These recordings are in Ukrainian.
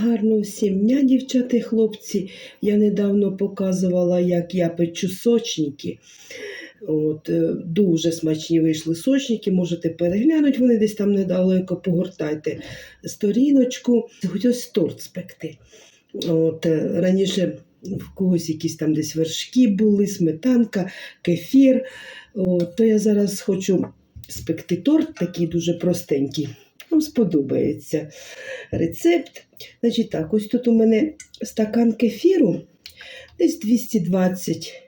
Гарно всім дня, дівчата і хлопці. Я недавно показувала, як я печу сочники. От, е, дуже смачні вийшли сочники, можете переглянути, вони десь там недалеко, погортайте сторіночку. Хотілося торт спекти. От, е, раніше в когось якісь там десь вершки були, сметанка, кефір. От, то я зараз хочу спекти торт, такий дуже простенький. Вам сподобається рецепт. Значить так, ось тут у мене стакан кефіру, десь 220,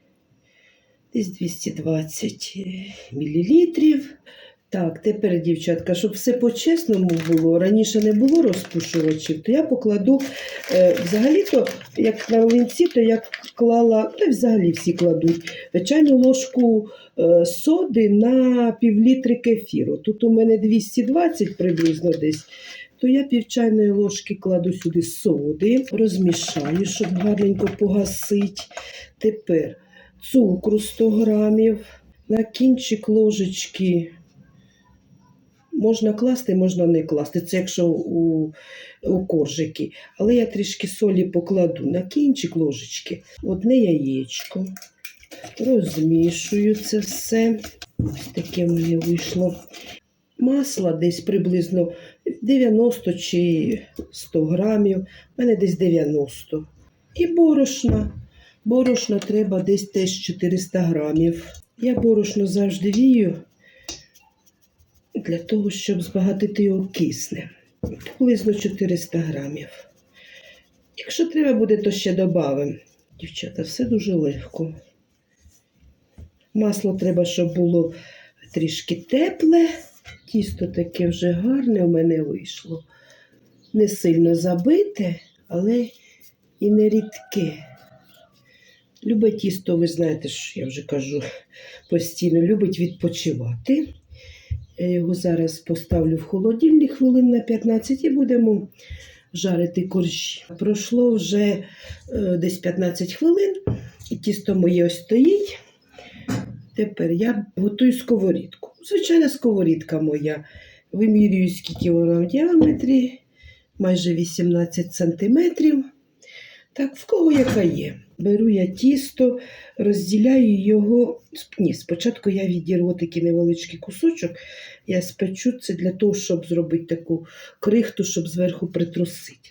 десь 220 мілілітрів. Так, тепер, дівчатка, щоб все по-чесному було, раніше не було розпушувачів, то я покладу е, взагалі-то, як на млинці, то я клала, та взагалі всі кладуть чайну ложку е, соди на півлітри кефіру. Тут у мене 220 приблизно десь. То я пів чайної ложки кладу сюди соди, розмішаю, щоб гарненько погасити. Тепер цукру 100 грамів, на кінчик ложечки можна класти, можна не класти. Це якщо у, у коржики. Але я трішки солі покладу на кінчик ложечки, одне яєчко. Розмішую це все. Ось таке в мене вийшло. Масла десь приблизно 90 чи 100 грамів. У мене десь 90. І борошна. Борошна треба десь теж 400 грамів. Я борошно завжди вію для того, щоб збагатити його кисне. Приблизно 400 грамів. Якщо треба буде, то ще додамо. Дівчата, все дуже легко. Масло треба, щоб було трішки тепле. Тісто таке вже гарне у мене вийшло. Не сильно забите, але і не рідке. Любе тісто, ви знаєте, що я вже кажу постійно, любить відпочивати. Я його зараз поставлю в холодильник хвилин на 15 і будемо жарити коржі. Пройшло вже е, десь 15 хвилин, і тісто моє ось стоїть. Тепер я готую сковорідку. Звичайна сковорідка моя. Вимірюю, скільки вона в діаметрі, майже 18 сантиметрів. Так, в кого яка є. Беру я тісто, розділяю його. Ні, спочатку я відірву такий невеличкий кусочок. Я спечу це для того, щоб зробити таку крихту, щоб зверху притрусити.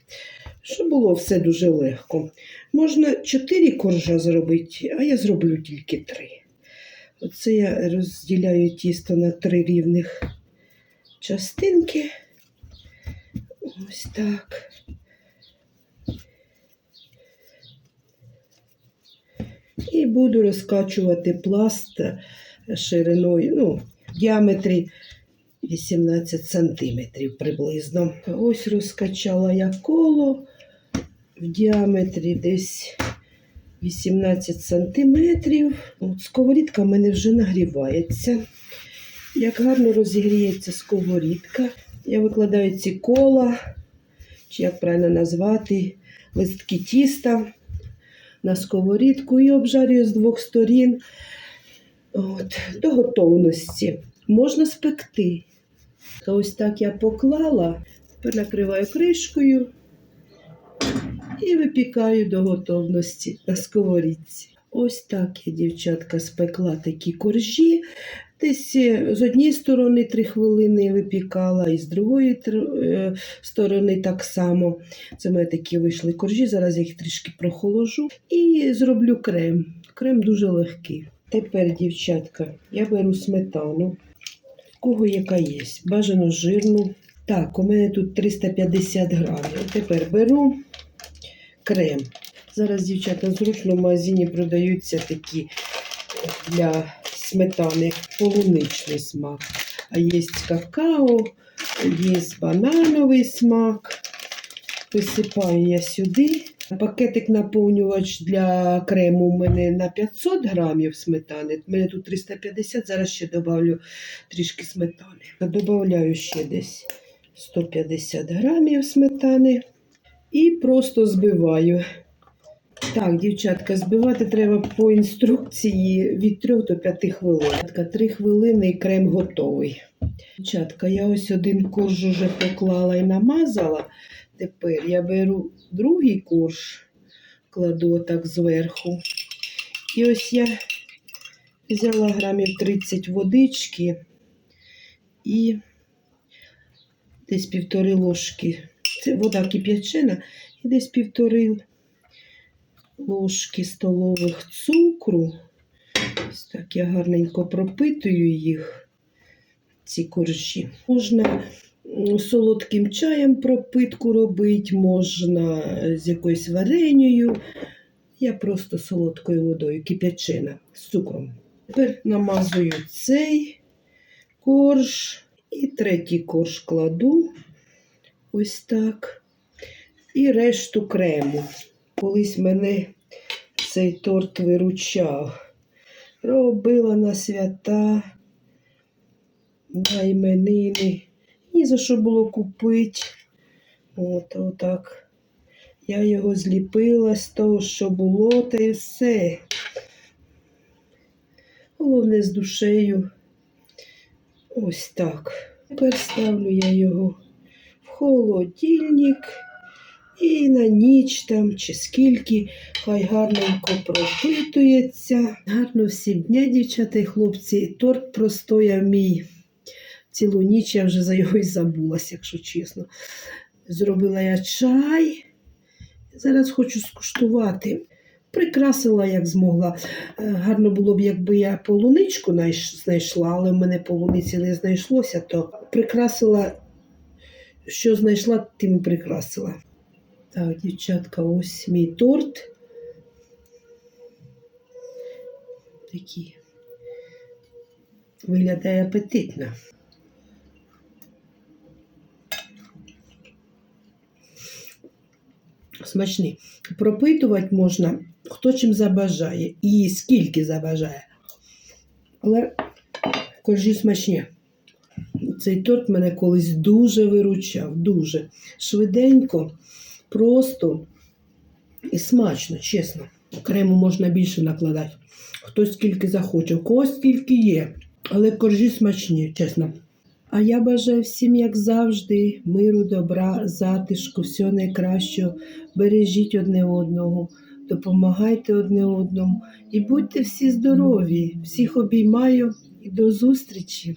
Щоб було все дуже легко. Можна 4 коржа зробити, а я зроблю тільки 3. Оце я розділяю тісто на три рівних частинки. Ось так. І буду розкачувати пласт шириною, ну, в діаметрі 18 сантиметрів приблизно. Ось розкачала я коло в діаметрі десь 18 сантиметрів. От сковорідка в мене вже нагрівається. Як гарно розігріється сковорідка, я викладаю ці кола, чи як правильно назвати, листки тіста на сковорідку і обжарюю з двох сторін От, до готовності. Можна спекти. Ось так я поклала, тепер накриваю кришкою і випікаю до готовності на сковорідці. Ось так я, дівчатка, спекла такі коржі. Десь з однієї сторони 3 хвилини випікала, і з другої е, сторони так само. Це мене такі вийшли коржі. Зараз я їх трішки прохоложу і зроблю крем. Крем дуже легкий. Тепер, дівчатка, я беру сметану. В кого яка є? Бажано жирну. Так, у мене тут 350 грамів. Тепер беру крем. Зараз, дівчата, зручно в магазині продаються такі для сметани полуничний смак. А є какао, є банановий смак. Висипаю я сюди. Пакетик наповнювач для крему у мене на 500 грамів сметани. У мене тут 350, зараз ще додавлю трішки сметани. Добавляю ще десь 150 грамів сметани і просто збиваю. Так, дівчатка, збивати треба по інструкції від 3 до 5 хвилин. 3 хвилини і крем готовий. Дівчатка, я ось один корж уже поклала і намазала. Тепер я беру другий корж, кладу отак зверху. І ось я взяла грамів 30 водички і десь півтори ложки. Це вода кип'ячена, і десь півтори ложки столових цукру. Ось так я гарненько пропитую їх, ці коржі. Можна солодким чаєм пропитку робити, можна з якоюсь вареньою. Я просто солодкою водою, кип'ячена з цукром. Тепер намазую цей корж і третій корж кладу. Ось так. І решту крему. Колись мене цей торт виручав. Робила на свята, на іменини. Ні за що було купити. От, отак. Я його зліпила з того, що було, та й все. Головне з душею. Ось так. Тепер ставлю я його в холодильник і на ніч там чи скільки, хай гарненько пропитується. Гарно всім дня, дівчата і хлопці. Торт простояв мій. Цілу ніч я вже за його і забулась, якщо чесно. Зробила я чай. Зараз хочу скуштувати. Прикрасила, як змогла. Е, Гарно було б, якби я полуничку знайшла, але в мене полуниці не знайшлося, то прикрасила, що знайшла, тим прикрасила. Так, дівчатка, ось мій торт. Такий. Виглядає апетитно. Смачний. Пропитувати можна, хто чим забажає і скільки забажає. Але коржі смачні. Цей торт мене колись дуже виручав, дуже швиденько, просто і смачно, чесно. Крему можна більше накладати. Хто скільки захоче, у когось скільки є. Але коржі смачні, чесно. А я бажаю всім, як завжди, миру, добра, затишку, всього найкращого. Бережіть одне одного, допомагайте одне одному і будьте всі здорові. Всіх обіймаю і до зустрічі!